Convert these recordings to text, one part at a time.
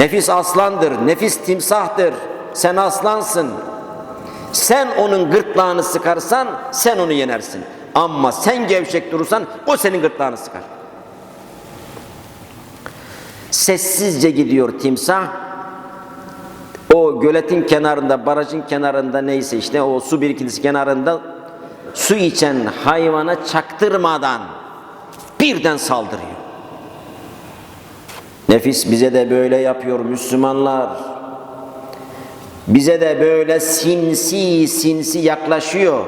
Nefis aslandır, nefis timsahtır. Sen aslansın. Sen onun gırtlağını sıkarsan sen onu yenersin. Ama sen gevşek durursan o senin gırtlağını sıkar. Sessizce gidiyor timsah. O göletin kenarında, barajın kenarında neyse işte o su birikintisi kenarında su içen hayvana çaktırmadan birden saldırıyor. Nefis bize de böyle yapıyor Müslümanlar. Bize de böyle sinsi sinsi yaklaşıyor.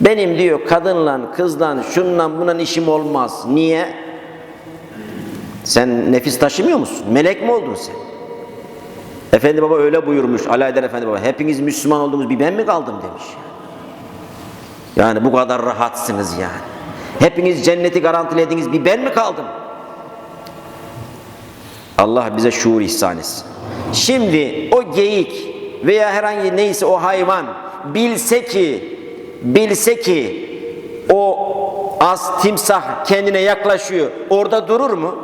Benim diyor kadınla, kızla, şunla bunun işim olmaz. Niye? Sen nefis taşımıyor musun? Melek mi oldun sen? Efendi baba öyle buyurmuş. Alaeddin Efendi baba. Hepiniz Müslüman oldunuz bir ben mi kaldım demiş. Yani bu kadar rahatsınız yani. Hepiniz cenneti garantilediniz bir ben mi kaldım? Allah bize şuur ihsan etsin. Şimdi o geyik veya herhangi neyse o hayvan bilse ki bilse ki o az timsah kendine yaklaşıyor orada durur mu?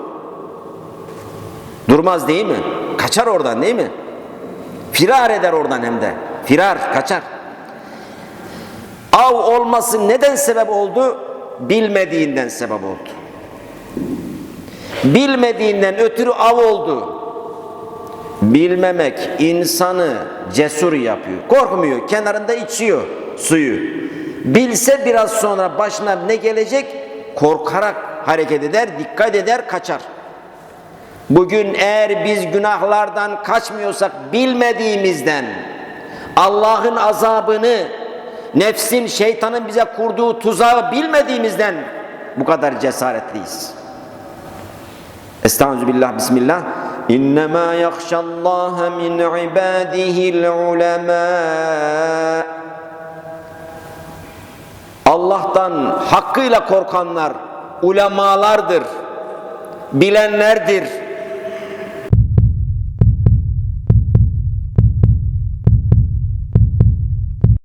Durmaz değil mi? Kaçar oradan değil mi? Firar eder oradan hem de. Firar, kaçar. Av olması neden sebep oldu? Bilmediğinden sebep oldu. Bilmediğinden ötürü av oldu. Bilmemek insanı cesur yapıyor. Korkmuyor, kenarında içiyor suyu. Bilse biraz sonra başına ne gelecek? Korkarak hareket eder, dikkat eder, kaçar. Bugün eğer biz günahlardan kaçmıyorsak bilmediğimizden Allah'ın azabını nefsin, şeytanın bize kurduğu tuzağı bilmediğimizden bu kadar cesaretliyiz. Estağfirullah, bismillah. İnnemâ yakşallâhe min ibâdihil ulemâ. Allah'tan hakkıyla korkanlar ulemalardır, bilenlerdir.